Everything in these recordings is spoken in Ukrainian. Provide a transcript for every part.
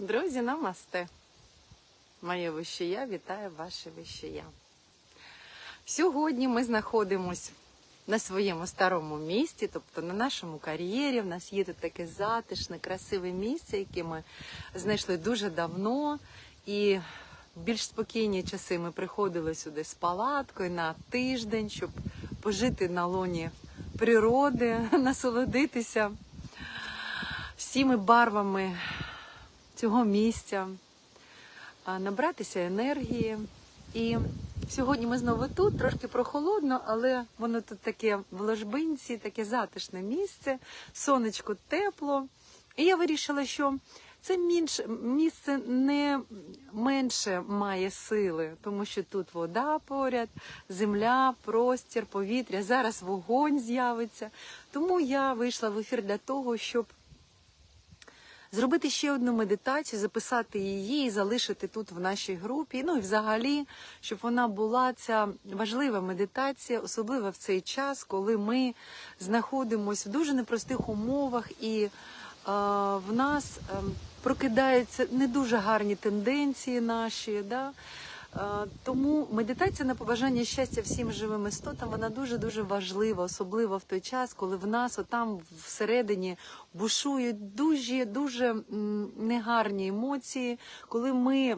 Друзі, намасте. Моє вищия вітає ваше вищия. Сьогодні ми знаходимось на своєму старому місці, тобто на нашому кар'єрі. В нас є тут таке затишне, красиве місце, яке ми знайшли дуже давно. І в більш спокійні часи ми приходили сюди з палаткою на тиждень, щоб пожити на лоні природи, насолодитися всіми барвами цього місця, набратися енергії. І сьогодні ми знову тут, трошки прохолодно, але воно тут таке в ложбинці, таке затишне місце, сонечко тепло. І я вирішила, що це місце не менше має сили, тому що тут вода поряд, земля, простір, повітря. Зараз вогонь з'явиться. Тому я вийшла в ефір для того, щоб зробити ще одну медитацію, записати її і залишити тут в нашій групі. Ну і взагалі, щоб вона була ця важлива медитація, особливо в цей час, коли ми знаходимося в дуже непростих умовах, і е, в нас е, прокидаються не дуже гарні тенденції наші. Да? Е, Тому медитація на побажання щастя всім живим істотам вона дуже дуже важлива, особливо в той час, коли в нас отам всередині бушують дуже дуже негарні емоції, коли ми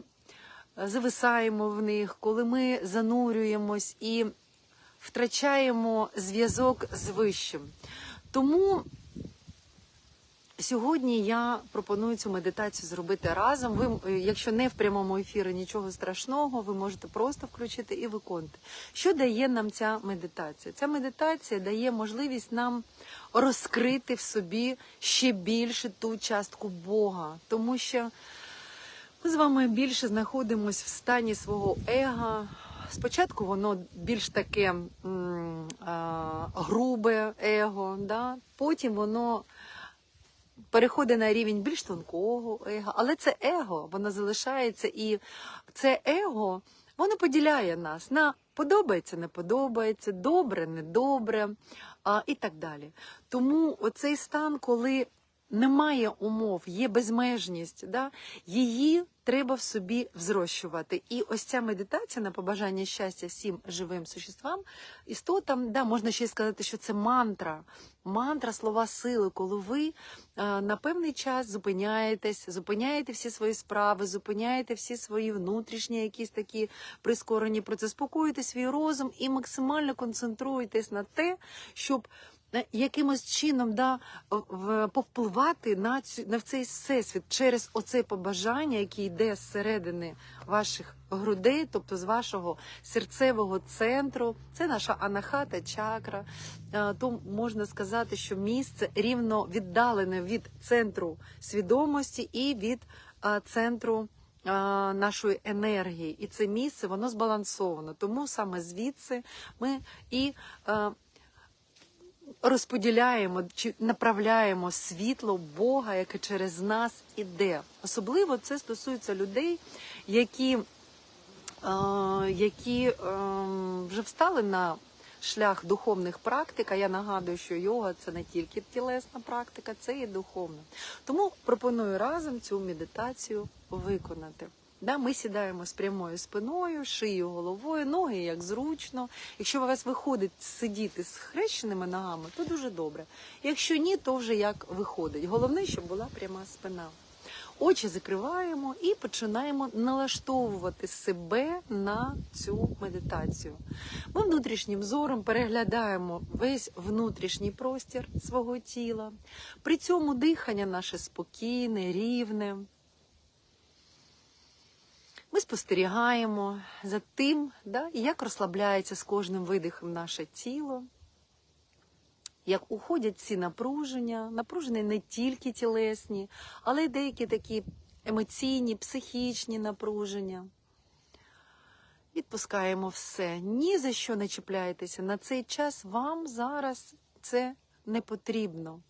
зависаємо в них, коли ми занурюємось і втрачаємо зв'язок з вищим. Тому Сьогодні я пропоную цю медитацію зробити разом. Ви, е, якщо не в прямому ефірі, нічого страшного, ви можете просто включити і виконати. Що дає нам ця медитація? Ця медитація дає можливість нам розкрити в собі ще більше ту частку Бога, тому що ми з вами більше знаходимося в стані свого ега. Спочатку воно більш таке м, а, грубе его, да? потім воно переходить на рівень більш тонкого его, але це его, воно залишається, і це его воно поділяє нас на подобається, не подобається, добре, недобре а, і так далі. Тому оцей стан, коли немає умов, є безмежність, да, її треба в собі взрощувати. І ось ця медитація на побажання щастя всім живим существам, істотам, да, можна ще й сказати, що це мантра. Мантра слова сили, коли ви е, на певний час зупиняєтесь, зупиняєте всі свої справи, зупиняєте всі свої внутрішні якісь такі прискорені процеси, спокоїте свій розум і максимально концентруєтесь на те, щоб якимось чином да, повпливати на, цю, на цей всесвіт через оце побажання, яке йде зсередини ваших грудей, тобто з вашого серцевого центру. Це наша анахата чакра. Е, То можна сказати, що місце рівно віддалене від центру свідомості і від е, центру е, нашої енергії. І це місце воно збалансовано. Тому саме звідси ми і е, розподіляємо чи направляємо світло Бога, яке через нас іде. Особливо це стосується людей, які, е, які е, вже встали на шлях духовних практик. А я нагадую, що йога це не тільки тілесна практика, це і духовна. Тому пропоную разом цю медитацію виконати. Да, ми сідаємо з прямою спиною, шиєю, головою, ноги як зручно. Якщо у вас виходить сидіти з хрещеними ногами, то дуже добре. Якщо ні, то вже як виходить. Головне, щоб була пряма спина. Очі закриваємо і починаємо налаштовувати себе на цю медитацію. Ми внутрішнім зором переглядаємо весь внутрішній простір свого тіла. При цьому дихання наше спокійне, рівне. Ми спостерігаємо за тим, да, як розслабляється з кожним видихом наше тіло, як уходять ці напруження, напруження не тільки тілесні, але й деякі такі емоційні, психічні напруження. Відпускаємо все. Ні за що не чіпляйтеся. На цей час вам зараз це не потрібно.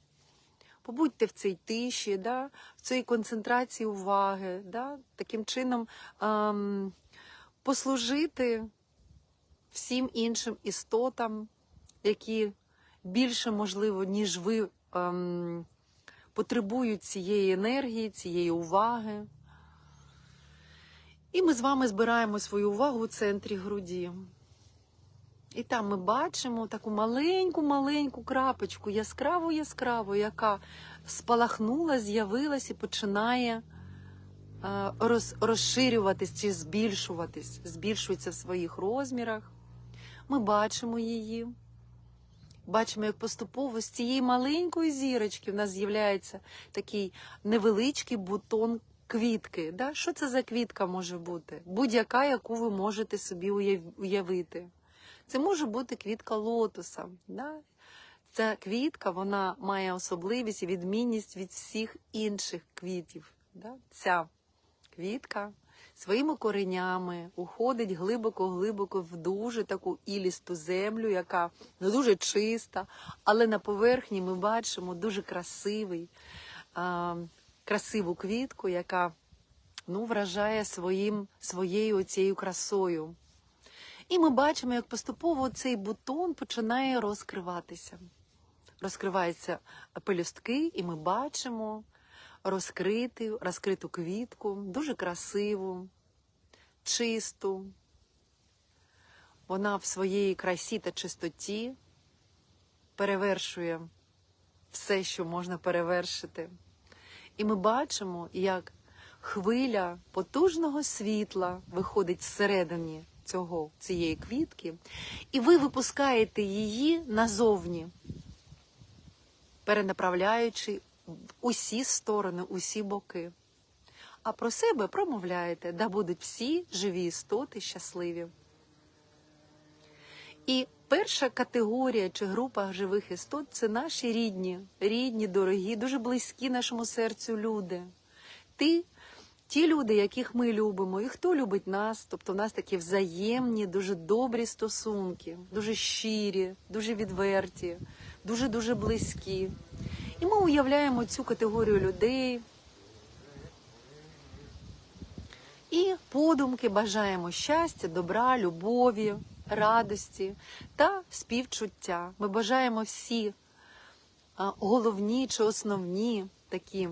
Побудьте в цій тиші, да, в цій концентрації уваги, да, таким чином ем, послужити всім іншим істотам, які більше, можливо, ніж ви ем, потребують цієї енергії, цієї уваги. І ми з вами збираємо свою увагу у центрі груді. І там ми бачимо таку маленьку-маленьку крапочку, яскраву яскраву, яка спалахнула, з'явилась і починає е, роз, розширюватись чи збільшуватись, збільшується в своїх розмірах. Ми бачимо її. Бачимо, як поступово з цієї маленької зірочки в нас з'являється такий невеличкий бутон квітки. Да? Що це за квітка може бути? Будь-яка, яку ви можете собі уявити. Це може бути квітка лотоса. Да? Ця квітка вона має особливість і відмінність від всіх інших квітів. Да? Ця квітка своїми коренями уходить глибоко-глибоко в дуже таку ілісту землю, яка не дуже чиста, але на поверхні ми бачимо дуже красивий, а, красиву квітку, яка ну, вражає своїм, своєю цією красою. І ми бачимо, як поступово цей бутон починає розкриватися. Розкриваються пелюстки, і ми бачимо розкриту, розкриту квітку, дуже красиву, чисту. Вона в своїй красі та чистоті перевершує все, що можна перевершити. І ми бачимо, як хвиля потужного світла виходить зсередині цього, цієї квітки, і ви випускаєте її назовні, перенаправляючи усі сторони, усі боки. А про себе промовляєте, да будуть всі живі істоти щасливі. І перша категорія чи група живих істот це наші рідні, рідні, дорогі, дуже близькі нашому серцю люди. Ти, ті люди, яких ми любимо, і хто любить нас, тобто в нас такі взаємні, дуже добрі стосунки, дуже щирі, дуже відверті, дуже-дуже близькі. І ми уявляємо цю категорію людей. І подумки бажаємо щастя, добра, любові, радості та співчуття. Ми бажаємо всі головні чи основні такі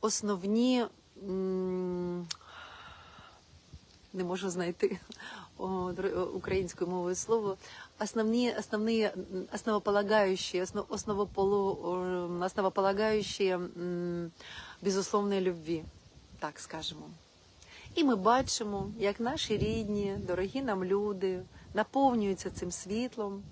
основні не можу знайти українською мовою слово, основні, основні, м, основополагающие, основ, основополу, м, безусловної любві, так скажемо. І ми бачимо, як наші рідні, дорогі нам люди наповнюються цим світлом.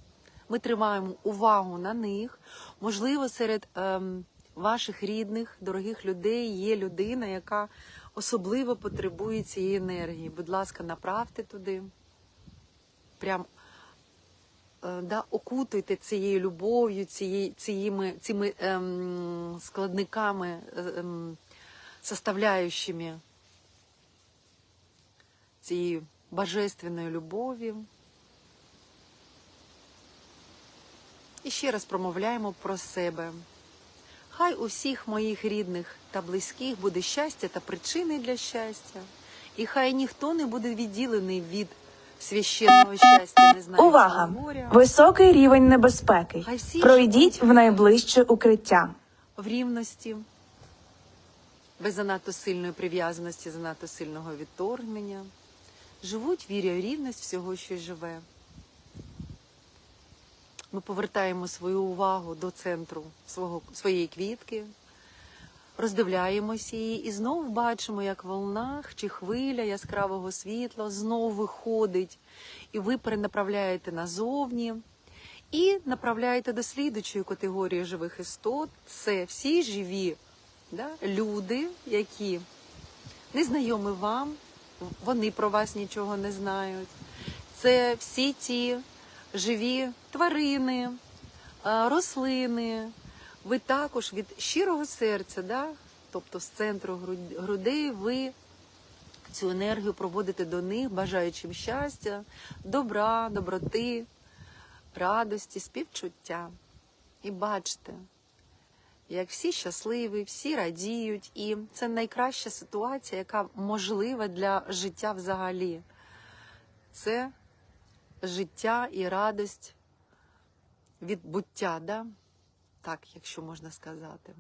Ми тримаємо увагу на них. Можливо, серед ем, ваших рідних, дорогих людей є людина, яка особливо потребує цієї енергії. Будь ласка, направте туди. Прям е, да, окутуйте цією любов'ю, цією, ціїми, цими ем, складниками, е, ем, составляючими цієї божественної любові. І ще раз промовляємо про себе. Хай у всіх моїх рідних та близьких буде щастя та причини для щастя, і хай ніхто не буде відділений від священного щастя, не знаючи Увага! горя, Високий рівень небезпеки. Пройдіть в найближче укриття. в рівності, без занадто сильної прив'язаності, занадто сильного відторгнення, живуть віря в рівність всього, що живе. Ми повертаємо свою увагу до центру свого, своєї квітки, роздивляємося її і знову бачимо, як в волнах чи хвиля яскравого світла знову виходить, і ви перенаправляєте назовні і направляєте до слідучої категорії живих істот. Це всі живі да, люди, які незнайомі вам, вони про вас нічого не знають. Це всі ті живі тварини, рослини. Ви також від щирого серця, да? тобто з центру грудей, ви цю енергію проводите до них, бажаючи їм щастя, добра, доброти, радості, співчуття. І бачите, як всі щасливі, всі радіють, і це найкраща ситуація, яка можлива для життя взагалі. Це життя і радость від буття, да? так, якщо можна сказати.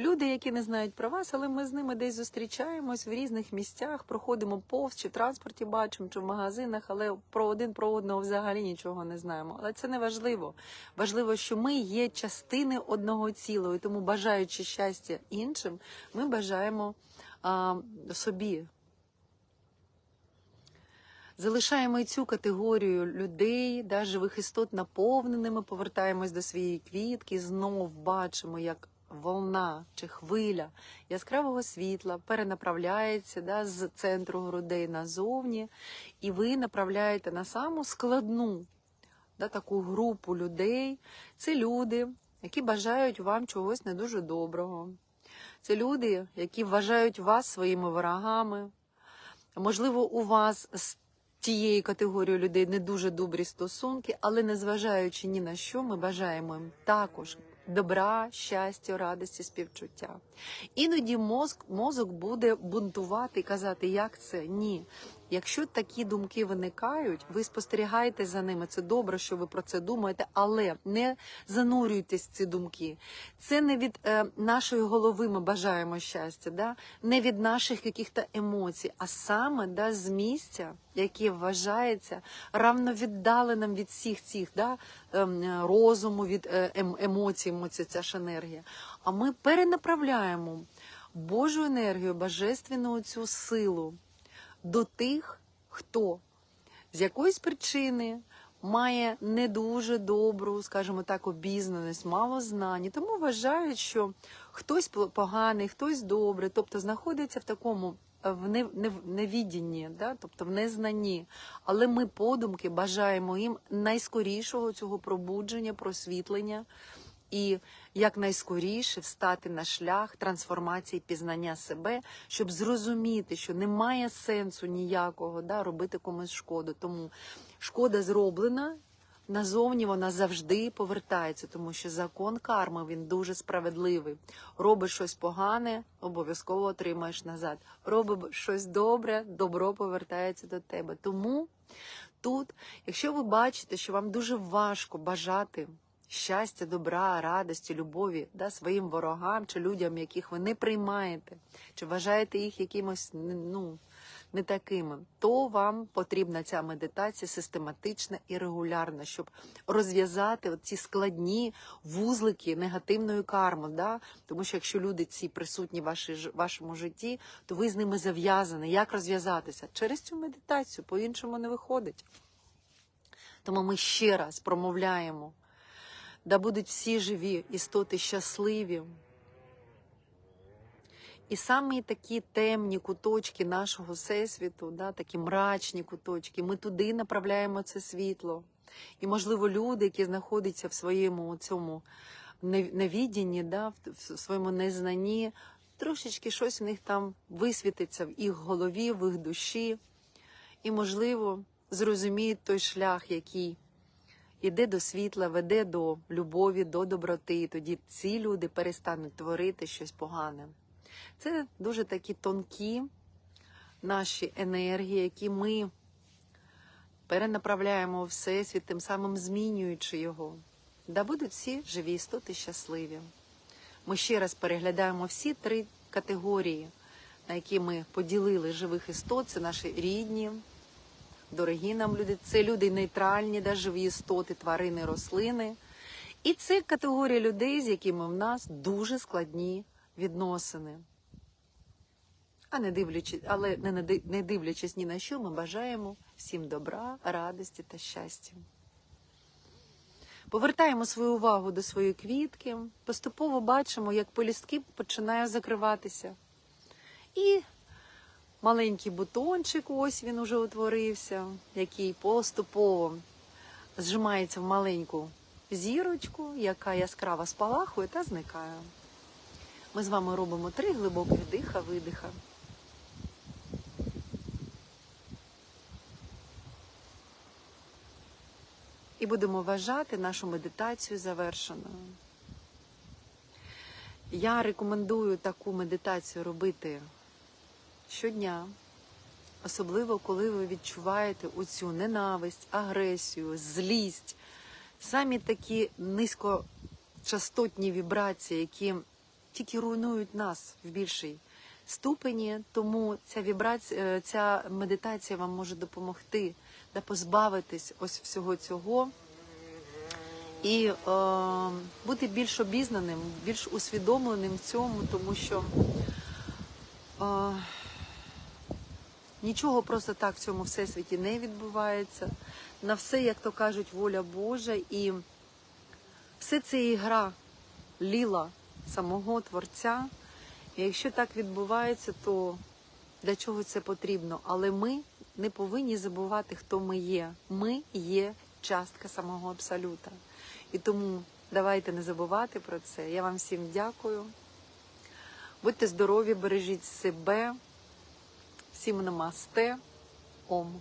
Люди, які не знають про вас, але ми з ними десь зустрічаємось в різних місцях, проходимо повз, чи в транспорті бачимо, чи в магазинах, але про один про одного взагалі нічого не знаємо. Але це не важливо. Важливо, що ми є частини одного цілого, і тому, бажаючи щастя іншим, ми бажаємо а, собі. Залишаємо і цю категорію людей, да, живих істот наповненими, повертаємось до своєї квітки, знов бачимо, як волна чи хвиля яскравого світла перенаправляється да, з центру грудей назовні, і ви направляєте на саму складну да, таку групу людей. Це люди, які бажають вам чогось не дуже доброго. Це люди, які вважають вас своїми ворогами. Можливо, у вас тієї категорії людей не дуже добрі стосунки, але незважаючи ні на що, ми бажаємо їм також добра, щастя, радості, співчуття. Іноді мозк, мозок буде бунтувати і казати, як це ні. Якщо такі думки виникають, ви спостерігаєте за ними. Це добре, що ви про це думаєте, але не занурюйтесь в ці думки. Це не від е, нашої голови ми бажаємо щастя, да? не від наших яких-то емоцій, а саме да, з місця, яке вважається равновіддаленим від всіх цих да, ем, розуму, від е, ем, емоцій, емоцій, ця ж енергія. А ми перенаправляємо Божу енергію, божественну цю силу до тих, хто з якоїсь причини має не дуже добру, скажімо так, обізнаність, мало знань, і тому вважають, що хтось поганий, хтось добрий, тобто знаходиться в такому е, в не- не- невідінні, да? тобто в незнанні. Але ми подумки бажаємо їм найскорішого цього пробудження, просвітлення і якнайскоріше встати на шлях трансформації пізнання себе, щоб зрозуміти, що немає сенсу ніякого да, робити комусь шкоду. Тому шкода зроблена. Назовні вона завжди повертається, тому що закон карми він дуже справедливий. Робиш щось погане, обов'язково отримаєш назад. Робиш щось добре, добро повертається до тебе. Тому тут, якщо ви бачите, що вам дуже важко бажати щастя, добра, радості, любові да, своїм ворогам чи людям, яких ви не приймаєте, чи вважаєте їх якимось ну, не такими, то вам потрібна ця медитація систематична і регулярна, щоб розв'язати ці складні вузлики негативної карми. Да? Тому що якщо люди ці присутні в вашому житті, то ви з ними зав'язані. Як розв'язатися? Через цю медитацію по-іншому не виходить. Тому ми ще раз промовляємо, да будуть всі живі істоти щасливі. І саме такі темні куточки нашого всесвіту, да, такі мрачні куточки, ми туди направляємо це світло. І, можливо, люди, які знаходяться в своєму цьому не- невідінні, да, в- в своєму незнанні, трошечки щось у них там висвітиться в їх голові, в їх душі. І, можливо, зрозуміють той шлях, який іде до світла, веде до любові, до доброти. І тоді ці люди перестануть творити щось погане. Це дуже такі тонкі наші енергії, які ми перенаправляємо у всесвіт, тим самим змінюючи його. Да будуть всі живі істоти щасливі. Ми ще раз переглядаємо всі три категорії, на які ми поділили живих істот. Це наші рідні, дорогі нам люди, це люди нейтральні, да, живі істоти, тварини, рослини. І це категорія людей, з якими в нас дуже складні відносини. А не дивлячись, але не, дивлячись ні на що, ми бажаємо всім добра, радості та щастя. Повертаємо свою увагу до своєї квітки, поступово бачимо, як полістки починає закриватися. І маленький бутончик, ось він уже утворився, який поступово зжимається в маленьку зірочку, яка яскраво спалахує та зникає. Ми з вами робимо три глибоких диха, видиха. І будемо вважати нашу медитацію завершеною. Я рекомендую таку медитацію робити щодня, особливо коли ви відчуваєте оцю ненависть, агресію, злість, самі такі низькочастотні вібрації, які тільки руйнують нас в більшій ступені. Тому ця вібрація, е, ця медитація вам може допомогти да позбавитись ось всього цього і е, бути більш обізнаним, більш усвідомленим в цьому, тому що е, нічого просто так в цьому всесвіті не відбувається. На все, як то кажуть, воля Божа, і все це ігра ліла самого Творця. І якщо так відбувається, то для чого це потрібно? Але ми не повинні забувати, хто ми є. Ми є частка самого Абсолюта. І тому давайте не забувати про це. Я вам всім дякую. Будьте здорові, бережіть себе. Всім намасте. Ом.